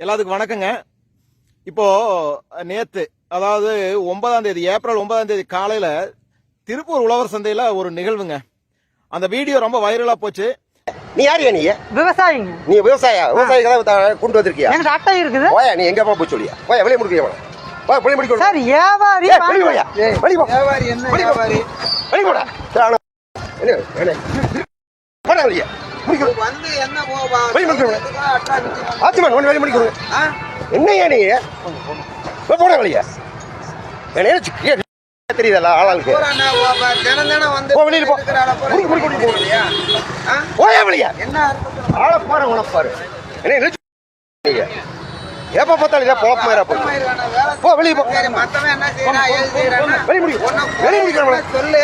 எல்லாத்துக்கும் வணக்கங்க. இப்போ நேத்து அதாவது ஒன்பதாம் தேதி ஏப்ரல் ஒன்பதாம் தேதி காலையில திருப்பூர் உழவர் சந்தையில ஒரு நிகழ்வுங்க. அந்த வீடியோ ரொம்ப வைரலா போச்சு. நீ யாரியா நீ? விவசாயிங்க. நீ விவசாய? விவசாயிகளை கொண்டு வந்திருக்கியா? எங்க அட்டை இருக்குது. போயா நீ எங்க போய் சொல்லியா? போயா வெளியே முடிக்கிறியா போய் வெளியே முடிக்க. சார் வியாபாரி வெளியே போயா வெளியே போ. வியாபாரி என்ன. வியாபாரி? வெளியே போடா. என்ன என்ன? போடா வெளியே. ஆச்சுமான் ஒன்று வெளியே முடிக்கணும் ஆ? என்னையா நீ? வெளியே. என்ன தெரியுதல்ல ஆளாளுக்கு? வெளியில? போயா வெளியே? ஆளை பாரு உனக்கு பாரு. என்ன எப்ப பார்த்தாலும் இதே பொழப்பு மாதிரி போய் வேலை போ வெளியே போ. வெளியே உன்னை வெளியே முடிக்கிறவன சொல்லு.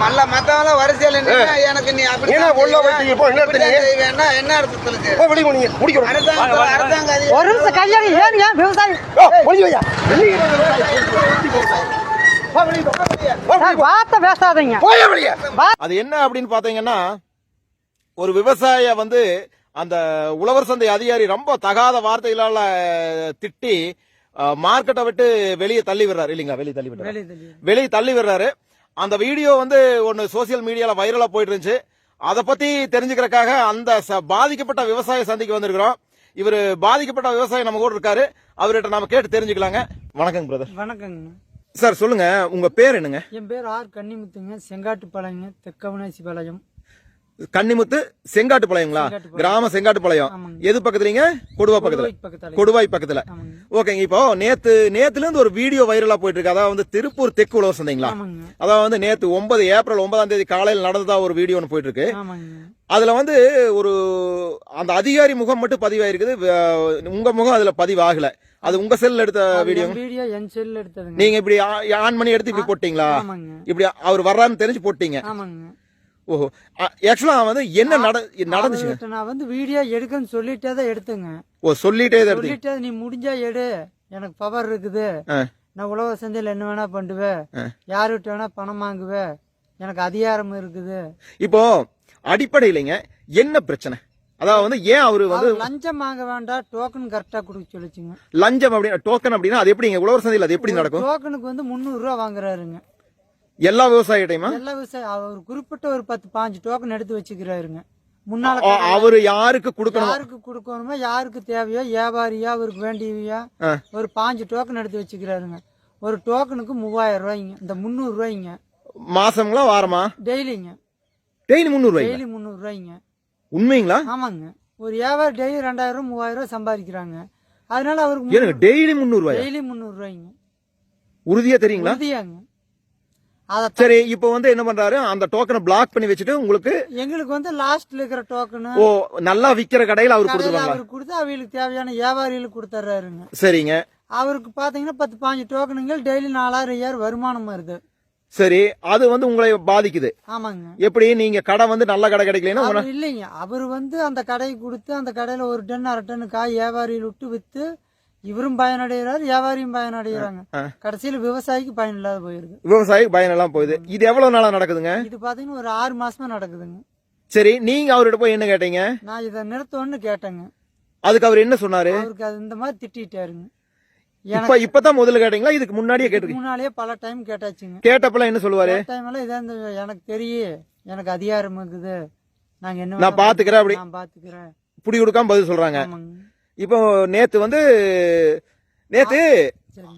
மல்ல மத்தவங்கள வரிசையில எனக்கு நீ அப்படி உள்ள இப்போ என்ன எடுத்தீங்க? என்ன அர்த்தத்துல அரசாங்கம் ஒரு நிமிஷம் ஏன் ஏன் விவசாயி? வார்த்தை பேசாதீங்க அது என்ன அப்படின்னு பாத்தீங்கன்னா ஒரு விவசாய வந்து அந்த உழவர் சந்தை அதிகாரி ரொம்ப தகாத வார்த்தைகளால திட்டி மார்க்கெட்டை விட்டு வெளியே தள்ளி விடுறாரு. இல்லைங்களா வெளியே தள்ளி விடுறாரு. வெளியே தள்ளி விடுறாரு. அந்த வீடியோ வந்து ஒன்னு சோசியல் மீடியால வைரலா போயிட்டு இருந்துச்சு. அதை பத்தி தெரிஞ்சுக்கிறதுக்காக அந்த பாதிக்கப்பட்ட விவசாய சந்தைக்கு வந்திருக்கிறோம். இவர் பாதிக்கப்பட்ட விவசாயி நம்ம கூட இருக்காரு. அவர்கிட்ட நாம கேட்டு தெரிஞ்சுக்கலாங்க. வணக்கங்க பிரதர் வணக்கங்க. சார் சொல்லுங்க. உங்க பேர் என்னங்க? என் பேர் ஆர் கன்னிமுத்துங்க. செங்காட்டுப்பாளையங்க தெக்கவனாசி பாளையம் கன்னிமுத்து செங்காட்டுப்பாளையங்களா செங்காட்டுப்பாளையம். கிராம செங்காட்டுப்பாளையம் ஆமாங்க. எது பக்கத்துலீங்க கொடுவா பக்கத்துல. கொடுவாய் பக்கத்தால. ஓகேங்க இப்போ நேத்து நேத்துல இருந்து ஒரு வீடியோ வைரலா போயிட்டு இருக்கு அதாவது வந்து திருப்பூர் தெற்கு உழவர் சந்தைங்களா அதாவது வந்து நேத்து ஒன்பது ஏப்ரல் ஒன்பதாம் தேதி காலையில் நடந்ததா ஒரு வீடியோ ஒன்று போயிட்டு இருக்கு அதுல வந்து ஒரு அந்த அதிகாரி முகம் மட்டும் பதிவாயிருக்குது. உங்க முகம் அதுல பதிவாகல. அது உங்க செல்ல எடுத்த வீடியோ வீடியோ என் செல்ல எடுத்ததுங்க. நீங்க இப்படி ஆன் பண்ணி எடுத்து இப்படி போட்டீங்களா? இப்படி அவர் வர்றாருன்னு தெரிஞ்சு போட்டீங்க. ஓஹோ. ஆக்சுவலா வந்து என்ன நட அவர்கிட்ட நான் வந்து வீடியோ எடுக்கன்னு சொல்லிட்டே தான் எடுத்துங்க. ஓ சொல்லிட்டே தான் சொல்லிட்டே நீ முடிஞ்சா எடு. எனக்கு பவர் இருக்குது. நான் உழவு சந்தையில் என்ன வேணா பண்ணுவேன். யாருகிட்ட வேணா பணம் வாங்குவேன். எனக்கு அதிகாரம் இருக்குது. இப்போ அடிப்படையிலங்க என்ன பிரச்சனை? அதாவது வந்து ஏன் அவரு வந்து லஞ்சம் வாங்க வேண்டாம் டோக்கன் கரெக்டா கொடுக்க சொல்லிச்சுங்க. லஞ்சம் அப்படின்னு டோக்கன் அப்படின்னா அது எப்படிங்க உழவர் சந்தையில் அது எப்படி நடக்கும்? டோக்கனுக்கு வந்து முந்நூறு ரூபா வாங்குறாருங்க. எல்லா விவசாயிகிட்டையுமா? எல்லா விவசாயம் அவர் குறிப்பிட்ட ஒரு பத்து பாஞ்சு டோக்கன் எடுத்து வச்சுக்கிறாருங்க. முன்னால அவரு யாருக்கு கொடுக்கணும்? யாருக்கு கொடுக்கணுமோ யாருக்கு தேவையோ வியாபாரியா அவருக்கு வேண்டியவையா. ஒரு பாஞ்சு டோக்கன் எடுத்து வச்சுக்கிறாருங்க. ஒரு டோக்கனுக்கு மூவாயிரம் ரூபாய்ங்க இந்த முந்நூறு ரூபாய்ங்க. மாசங்களா வாரமா? டெய்லிங்க. டெய்லி முந்நூறு டெய்லி முந்நூறு ரூபாய்ங்க. உண்மைங்களா? ஆமாங்க. ஒரு வியாபாரி டெய்லி ரெண்டாயிரம் மூவாயிரம் ரூபாய் சம்பாதிக்கிறாங்க. அதனால அவருக்கு டெய்லி முந்நூறு ரூபாயா? டெய்லி முந்நூறு ரூபாய்ங்க. உறுதியா தெரியுங்களா? உறுதியாங்க. சரி இப்போ வந்து என்ன பண்றாரு? அந்த டோக்கனை பிளாக் பண்ணி வச்சுட்டு உங்களுக்கு எங்களுக்கு வந்து லாஸ்ட்ல இருக்கிற டோக்கனு ஓ நல்லா விக்கிற கடையில அவர் கடையில கொடுத்துருவாங்களா? அவருக்கு கொடுத்து அவங்களுக்கு தேவையான வியாபாரிகளுக்கு கொடுத்துட்றாருங்க சரிங்க. அவருக்கு பாத்தீங்கன்னா பத்து பாஞ்சு டோக்கனுங்க டெய்லி நாலாயிரம் ஐயாயிரம் வருமானம் வருது. சரி அது வந்து உங்களை பாதிக்குது. ஆமாங்க. எப்படி? நீங்க கடை வந்து நல்ல கடை கிடைக்கலன்னா அவர் இல்லைங்க. அவர் வந்து அந்த கடையை கொடுத்து அந்த கடையில ஒரு டன் அரை டன் காய் வியாபாரியில் விட்டு வித்து இவரும் பயனடைகிறார் வியாபாரியும் பயனடைகிறாங்க. கடைசியில விவசாயிக்கு பயன் இல்லாத போயிருது. விவசாயிக்கு பயன் எல்லாம் போகுது. இது எவ்வளவு நாளா நடக்குதுங்க? இது பாத்தீங்கன்னா ஒரு ஆறு மாசமா நடக்குதுங்க. சரி நீங்க அவர்கிட்ட போய் என்ன கேட்டீங்க? நான் இதை நிறுத்தணும்னு கேட்டேங்க. அதுக்கு அவர் என்ன சொன்னாரு? அவருக்கு அது இந்த மாதிரி திட்டிட்டாருங்க. இப்ப இப்பதான் முதல்ல கேட்டீங்களா? இதுக்கு முன்னாடியே கேட்டிருக்கீங்க. முன்னாலேயே பல டைம் கேட்டாச்சுங்க. கேட்டப்பெல்லாம் என்ன சொல்லுவாரு? டைம் எல்லாம் இதான் எனக்கு தெரியும் எனக்கு அதிகாரம் இருக்குது. நாங்க என்ன நான் பாத்துக்கிறேன் அப்படி. நான் பாத்துக்கிறேன். புடி கொடுக்காம பதில் சொல்றாங்க. இப்போ நேத்து வந்து நேத்து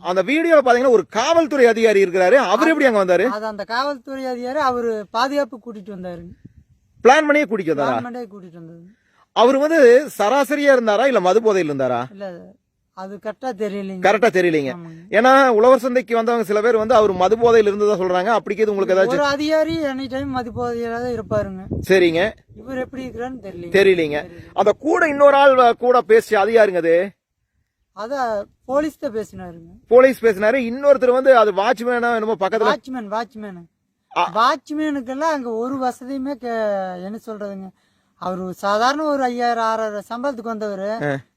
அந்த வீடியோல பாத்தீங்கன்னா ஒரு காவல்துறை அதிகாரி இருக்கிறாரு. அவர் எப்படி அங்க வந்தாரு? அந்த காவல்துறை அதிகாரி அவரு பாதுகாப்பு கூட்டிட்டு வந்தாருங்க பிளான் பண்ணியே கூட்டிட்டு வந்தாரா? கூட்டிட்டு வந்தது. அவர் வந்து சராசரியா இருந்தாரா இல்ல மது போதையில் இருந்தாரா? இல்ல அது கரெக்டா தெரியலைங்க. கரெக்டா தெரியலீங்க. ஏன்னா உழவர் சந்தைக்கு வந்தவங்க சில பேர் வந்து அவர் மது போதையில் இருந்ததா சொல்றாங்க. அப்படிக்கு உங்களுக்கு ஏதாச்சும் ஒரு அதிகாரி எனி டைம் மதிப்போதையில தான் இருப்பாருங்க. சரிங்க. இவர் எப்படி இருக்கிறான்னு தெரியல தெரியலீங்க. அந்த கூட இன்னொரு ஆள் கூட பேசி அது யாருங்க அது? அத போலீஸ் தான் பேசினாருங்க. போலீஸ் பேசினாரு. இன்னொருத்தர் வந்து அது வாட்ச்மேனா என்னமோ பக்கத்துல வாட்ச்மேன் வாட்ச்மேன். வாட்ச்மேனுக்கெல்லாம் அங்க ஒரு வசதியுமே என்ன சொல்றதுங்க? அவரு சாதாரண ஒரு ஐயாயிரம் ஆறாயிரம் சம்பளத்துக்கு வந்தவர்.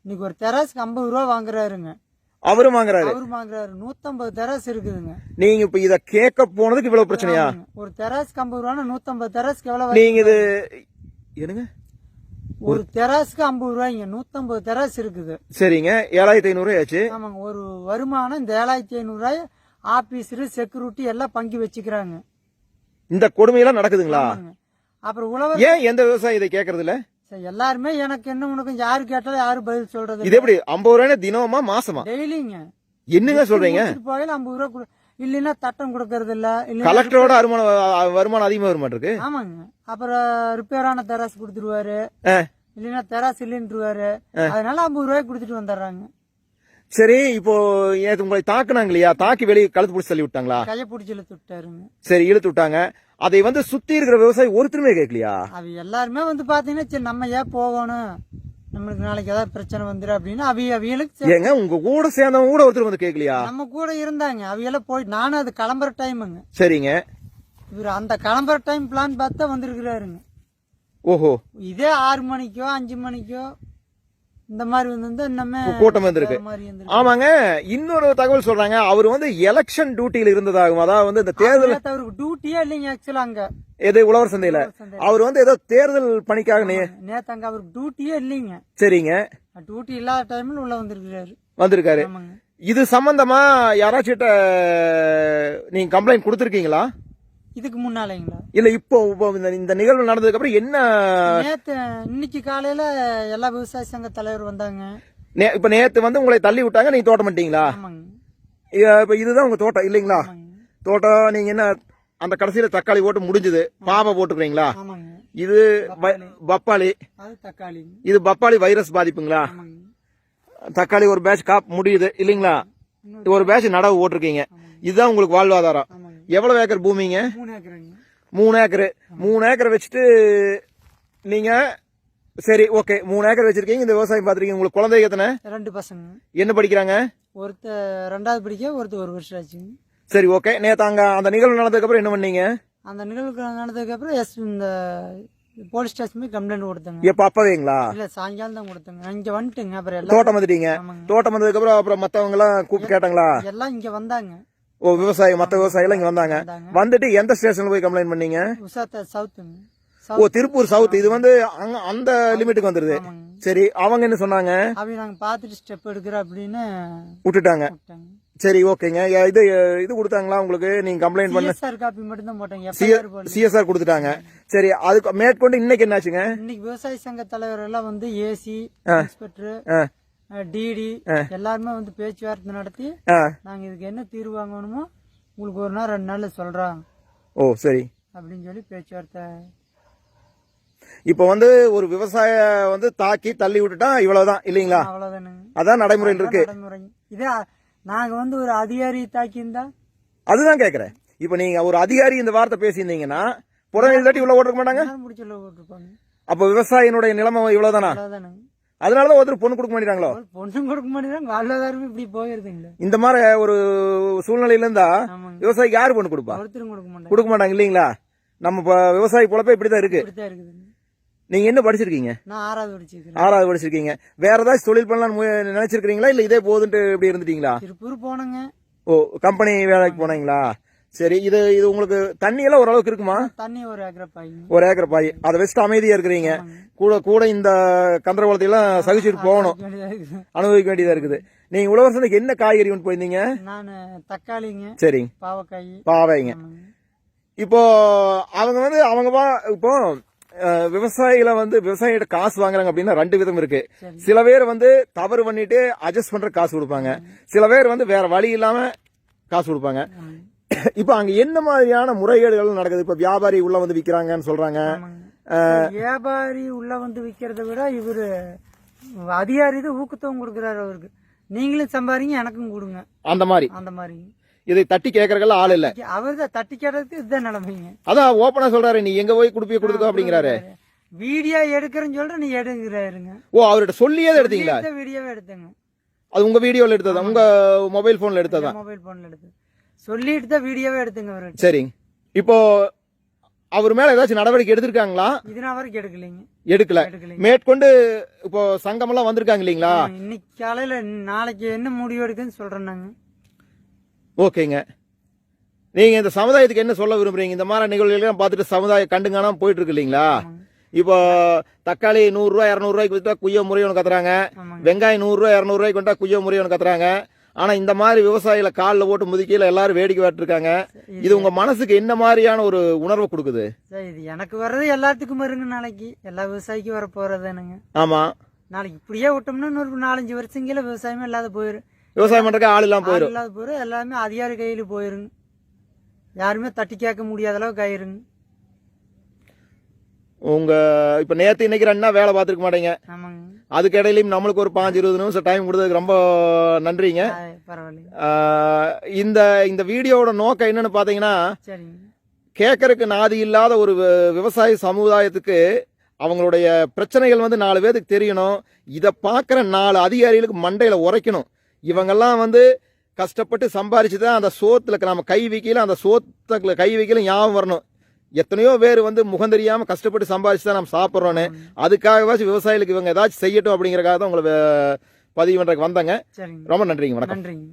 இன்னைக்கு ஒரு தெராசுக்கு ஐம்பது ரூபா வாங்குறாருங்க. அவரும் வாங்குறாரு. அவரு வாங்குறாரு. நூத்தம்பது தெராஸ் இருக்குதுங்க. நீங்க இப்ப இத கேட்க போனதுக்கு இவ்வளவு பிரச்சனையா. ஒரு தெராஸ்க்கு ஐம்பது ரூபான்னா நூத்தம்பது தெராஸ்க்கு எவ்வளவு நீங்க இது என்னங்க? ஒரு தெராசுக்கு ஐம்பது ரூபாய்ங்க. நூத்தம்பது தெராசு இருக்குது. சரிங்க. ஏழாயிரத்தி ஐநூறு ஆச்சு. ஆமாங்க. ஒரு வருமானம் இந்த ஏழாயிரத்தி ஐநூறு ரூபாய் ஆபீஸரு செக்யூரிட்டி எல்லாம் பங்கு வச்சுக்கிறாங்க. இந்த கொடுமையெல்லாம் நடக்குதுங்களா. அப்புறம் உழவர் ஏன் எந்த விவசாயி இதை கேக்குறது இல்ல எல்லாருமே எனக்கு என்ன உனக்கு யாரு கேட்டாலும் யாரு பதில் சொல்றது இது எப்படி ஐம்பது ரூபாய் தினமா மாசமா? டெய்லிங்க. என்னங்க சொல்றீங்க? போகையில ஐம்பது ரூபா கொடு இல்லைன்னா தட்டம் கொடுக்கறது இல்ல இல்லைன்னா கலெக்டரோட வருமானம் வருமானம் அதிகமா வர மாட்டிருக்கு ஆமாங்க. அப்புறம் ரிப்பேரான தெராசு கொடுத்துருவாரு. இல்லைன்னா தெராசு இல்லைன்றுவாரு அதனால ஐம்பது ரூபாய் கொடுத்துட்டு வந்துடுறாங்க. சரி இப்போ நேத்து உங்களை தாக்குனாங்க இல்லையா? தாக்கி வெளியே கழுத்து பிடிச்சி தள்ளி விட்டாங்களா? கையை பிடிச்சி இழுத்து விட்டாருங்க. சரி இழுத்து விட்டாங்க. அதை வந்து சுத்தி இருக்கிற விவசாயி ஒருத்தருமே கேட்கலையா? அவ எல்லாருமே வந்து பாத்தீங்கன்னா சரி நம்ம ஏன் போகணும்? நம்மளுக்கு நாளைக்கு ஏதாவது பிரச்சனை வந்துடும் அப்படின்னு அவிய அவியலுக்கு ஏங்க உங்க கூட சேர்ந்தவங்க கூட ஒருத்தர் வந்து கேட்கலையா? நம்ம கூட இருந்தாங்க. அவியெல்லாம் போய் நானும் அது கிளம்புற டைமுங்க. சரிங்க. இவர் அந்த கிளம்புற டைம் பிளான் பார்த்தா வந்திருக்கிறாருங்க. ஓஹோ. இதே ஆறு மணிக்கோ அஞ்சு மணிக்கோ இந்த மாதிரி வந்து இன்னமே கூட்டம் வந்திருக்கு. ஆமாங்க. இன்னொரு தகவல் சொல்றாங்க. அவர் வந்து எலெக்ஷன் டியூட்டியில் இருந்ததாகும் அதாவது வந்து இந்த தேர்தல் அவருக்கு டியூட்டியே இல்லைங்க ஆக்சுவலா அங்க. எது உழவர் சந்தையில. அவர் வந்து ஏதோ தேர்தல் பணிக்காக நே- நேத்து அங்க அவருக்கு டியூட்டியே இல்லைங்க. சரிங்க. டியூட்டி இல்லாத டைம்ல உள்ள வந்திருக்காரு. ஆமாங்க. இது சம்பந்தமா யாராச்சிட்ட நீங்க கம்ப்ளைண்ட் கொடுத்திருக்கீங்களா? இதுக்கு முன்னாலேங்களா? இல்ல இப்போ இப்போ இந்த- இந்த நிகழ்வு நடந்ததுக்கு அப்புறம் என்ன நேத்து இன்னைக்கு காலையில எல்லா விவசாய சங்க தலைவர் வந்தாங்க. நே- இப்ப நேத்து வந்து உங்களை தள்ளி விட்டாங்க நீங்க தோட்டம் பண்ணிட்டீங்களா? இப்ப இதுதான் உங்க தோட்டம் இல்லைங்களா? தோட்டம் நீங்க என்ன அந்த கடைசியில தக்காளி போட்டு முடிஞ்சது பாவை போட்டுக்கிறீங்களா? இது பப்பாளி. இது பப்பாளி வைரஸ் பாதிப்புங்களா? தக்காளி ஒரு பேட்ச் காப் முடியுது இல்லைங்களா? ஒரு பேட்ச் நடவு போட்டிருக்கீங்க. இதுதான் உங்களுக்கு வாழ்வாதாரம். எவ்வளவு ஏக்கர் பூமிங்க? மூணு ஏக்கருங்க. மூணு ஏக்கர். மூணு ஏக்கர் வச்சுட்டு நீங்க சரி ஓகே. மூணு ஏக்கர் வச்சிருக்கீங்க. இந்த விவசாயம் பாத்திருக்கீங்க உங்களுக்கு குழந்தைங்க எத்தனை? ரெண்டு பசங்க. என்ன படிக்கிறாங்க? ஒருத்த ரெண்டாவது படிக்க ஒருத்தர் ஒரு வருஷம் ஆச்சுங்க. சரி ஓகே. நேத்து அங்க அந்த நிகழ்வு நடந்ததுக்கு அப்புறம் என்ன பண்ணீங்க? அந்த நிகழ்வுக்கு நடந்ததுக்கு அப்புறம் எஸ் இந்த போலீஸ் ஸ்டேஷன் கம்ப்ளைண்ட் கொடுத்தங்க. எப்ப அப்பவேங்களா? இல்ல சாயங்காலம் தான் கொடுத்தங்க. இங்க வந்துட்டுங்க. அப்புறம் தோட்டம் வந்துட்டீங்க. தோட்டம் வந்ததுக்கு அப்புறம் அப்புறம் மத்தவங்க எல்லாம் கூப்பிட்டு கேட்டாங்களா? எல்லாம் இங்க வந்தாங்க. ஓ விவசாயி மத்த விவசாயி எல்லாம் இங்க வந்தாங்க. வந்துட்டு எந்த ஸ்டேஷன்ல போய் கம்ப்ளைண்ட் பண்ணீங்க? ஓ திருப்பூர் சவுத் இது வந்து அந்த லிமிட்டுக்கு வந்துருது. சரி அவங்க என்ன சொன்னாங்க? அவங்க நாங்க பாத்துட்டு ஸ்டெப் எடுக்கிறோம் அப்படின்னு விட்டுட்டாங்க. சரி ஓகேங்க. இது இது கொடுத்தாங்களா உங்களுக்கு? நீங்க கம்ப்ளைண்ட் பண்ண சிஎஸ்ஆர் காப்பி மட்டும் தான் போட்டாங்க சிஎஸ்ஆர் கொடுத்துட்டாங்க. சரி அதுக்கு மேற்கொண்டு இன்னைக்கு என்னாச்சுங்க? இன்னைக்கு விவசாய சங்க தலைவர் எல்லாம் வந்து ஏசி இன்ஸ்பெக்டர் டிடி எல்லாருமே வந்து பேச்சுவார்த்தை நடத்தி. நாங்க இதுக்கு என்ன தீர்வு வாங்கணுமோ உங்களுக்கு ஒரு நாள் ரெண்டு நாள்ல சொல்றோம் ஓ சரி. அப்படின்னு சொல்லி பேச்சுவார்த்தை. இப்போ வந்து ஒரு விவசாய வந்து தாக்கி தள்ளி விட்டுட்டா இவ்வளவுதான் இல்லீங்களா? அவ்வளவுதானுங்க. அதான் நடைமுறையில் இருக்கு. நடைமுறை. இதே நாங்க வந்து ஒரு அதிகாரி தாக்கி இருந்தா அதுதான் கேக்குறேன். இப்போ நீங்க ஒரு அதிகாரி இந்த வார்த்தை பேசியிருந்தீங்கன்னா புறநிலை தட்டி இவ்வளவு ஓட்டிருக்க மாட்டாங்க? போட்டிருப்பாங்க அப்ப விவசாயினுடைய நிலைமை இவ்வளவுதானா? அதனாலதான் ஒருத்தர் பொண்ணு கொடுக்க மாட்டேங்கிறாங்களோ? பொண்ணும் கொடுக்க மாட்டேங்கிறாங்க. வாழ்வாதாரமே இப்படி போயிருதுங்களே இந்த மாதிரி ஒரு சூழ்நிலையில இருந்தா விவசாயிக்கு யாரு பொண்ணு கொடுப்பா? கொடுக்க மாட்டாங்க. இல்லீங்களா? நம்ம விவசாயி பொழப்பே இப்படிதான் இருக்கு. நீங்க என்ன படிச்சிருக்கீங்க? ஆறாவது படிச்சிருக்கீங்க. வேற ஏதாச்சும் தொழில் பண்ணலாம்னு மு- நினைச்சிருக்கீங்களா இல்ல இதே போதுன்ட்டு இப்படி இருந்துட்டீங்களா? திருப்பூர் போனேங்க. ஓ கம்பெனி வேலைக்கு போனீங்களா? சரி இது இது உங்களுக்கு தண்ணி எல்லாம் ஓரளவுக்கு இருக்குமா? தண்ணி ஒரு ஏக்கரை பாய்ங்க ஒரு ஏக்கர் பாய். அதை வச்சுட்டு அமைதியா இருக்கிறீங்க. கூட கூட இந்த கந்தரவளத்தை எல்லாம் சகிச்சுட்டு போகணும். அனுபவிக்க வேண்டியதா இருக்குது. நீங்க உழவர் சந்தைக்கு என்ன காய்கறி கொண்டு போயிருந்தீங்க? நான் தக்காளிங்க சரிங்க பாவக்காய். பாவைங்க. இப்போ அவங்க வந்து அவங்க இப்போ விவசாயிகளை வந்து விவசாயிகிட்ட காசு வாங்குறாங்க அப்படின்னா ரெண்டு விதம் இருக்கு. சில பேர் வந்து தவறு பண்ணிட்டு அட்ஜஸ்ட் பண்ற காசு கொடுப்பாங்க. சில பேர் வந்து வேற வழி இல்லாம காசு கொடுப்பாங்க. இப்போ அங்க என்ன மாதிரியான முறைகேடுகள் நடக்குது? இப்ப வியாபாரி உள்ள வந்து விக்கிறாங்கன்னு சொல்றாங்க. வியாபாரி உள்ள வந்து விக்கிறத விட இவரு அதிகாரி தான் ஊக்கத்தவும் கொடுக்குறாரு அவருக்கு. நீங்களும் சம்பாரிங்க எனக்கும் கொடுங்க. அந்த மாதிரி. அந்த மாதிரி. இதை தட்டி கேட்கறதுல ஆள் இல்ல. அவர் தான் தட்டி கேட்டதுக்கு இதுதான் நிலைமைங்க. அதான் ஓப்பனா சொல்றாரு நீ எங்க போய் குடுப்பிய கொடுத்துக்கோ அப்படிங்கிறாரு. வீடியோ எடுக்கிறேன்னு சொல்ற நீ எடுங்கிறாருங்க. ஓ அவர்கிட்ட சொல்லியே எடுத்தீங்களா? வீடியோவே எடுத்தேங்க. அது உங்க வீடியோல எடுத்ததா? உங்க மொபைல் போன்ல எடுத்ததா? மொபைல் போன்ல எடுத்து சொல்லிட்டு தான் வீடியோவே எடுத்துங்க அவர்கிட்ட சரிங்க இப்போ அவர் மேல ஏதாச்சும் நடவடிக்கை எடுத்திருக்காங்களா? இது நான் வரைக்கும் எடுக்கலைங்க. எடுக்கல. மேற்கொண்டு இப்போ சங்கம் எல்லாம் வந்திருக்காங்க இல்லீங்களா? இன்னைக்கு காலையில நாளைக்கு என்ன முடிவு எடுக்குன்னு சொல்றேன் நாங்க ஓகேங்க. நீங்க இந்த சமுதாயத்துக்கு என்ன சொல்ல விரும்புறீங்க? இந்த மாதிரி நிகழ்வுகள் பார்த்துட்டு சமுதாயம் கண்டுங்கானாம போயிட்டு இருக்கு இல்லீங்களா இப்போ தக்காளி நூறு ரூபாய் இருநூறு ரூபாய்க்கு வித்தா குய்யோ முறையோன்னு கத்துறாங்க. ஆமாங்க. வெங்காயம் நூறு ரூபாய் இருநூறு ரூபாய்க்கு விட்டா குய்யோ முறையோன்னு கத்துறாங்க. ஆனா இந்த மாதிரி விவசாயிகளை காலில் போட்டு முதுக்கில எல்லாரும் வேடிக்கை விட்டுருக்காங்க இது உங்க மனசுக்கு என்ன மாதிரியான ஒரு உணர்வை கொடுக்குது? சரி இது எனக்கு வர்றது எல்லாத்துக்கும் வருங்க நாளைக்கு. எல்லா விவசாயிக்கும் வர போறதுனுங்க ஆமா. நாளைக்கு இப்படியே விட்டோம்னா இன்னொரு நாலஞ்சு வருஷங்கள விவசாயமே இல்லாத போயிடும் விவசாயம் பண்றதுக்கு ஆள் இல்லாம ஆள் போயிடும் இல்லாத போயிடும் எல்லாமே அதிகாரி கையில் போயிருங்க. யாருமே தட்டி கேட்க முடியாத அளவுக்கு ஆயிருங்க. உங்க இப்ப நேத்து இன்னைக்கு ரெண்டா வேலை பார்த்துருக்க மாட்டீங்க. அதுக்கு இடையிலயும் நம்மளுக்கு ஒரு பாஞ்சு இருபது நிமிஷம் டைம் கொடுத்ததுக்கு ரொம்ப நன்றிங்க. இந்த இந்த வீடியோவோட நோக்கம் என்னன்னு பாத்தீங்கன்னா சரிங்க. கேட்கறதுக்கு நாதி இல்லாத ஒரு விவசாய சமுதாயத்துக்கு அவங்களுடைய பிரச்சனைகள் வந்து நாலு பேருக்கு தெரியணும். இதை பார்க்குற நாலு அதிகாரிகளுக்கு மண்டையில உரைக்கணும். இவங்கெல்லாம் வந்து கஷ்டப்பட்டு சம்பாரிச்சு தான் அந்த சோத்துல நம்ம கை வைக்கல அந்த சோத்துல கை வைக்கல ஞாபகம் வரணும். எத்தனையோ பேர் வந்து முகம் தெரியாம கஷ்டப்பட்டு சம்பாரிச்சு தான் நம்ம சாப்பிட்றோன்னு. அதுக்காகவாச்சும் விவசாயிகளுக்கு இவங்க ஏதாச்சும் செய்யட்டும் அப்படிங்கறக்காக தான் உங்களை பதிவு பண்றதுக்கு வந்தாங்க. ரொம்ப நன்றிங்க வணக்கம். நன்றிங்க.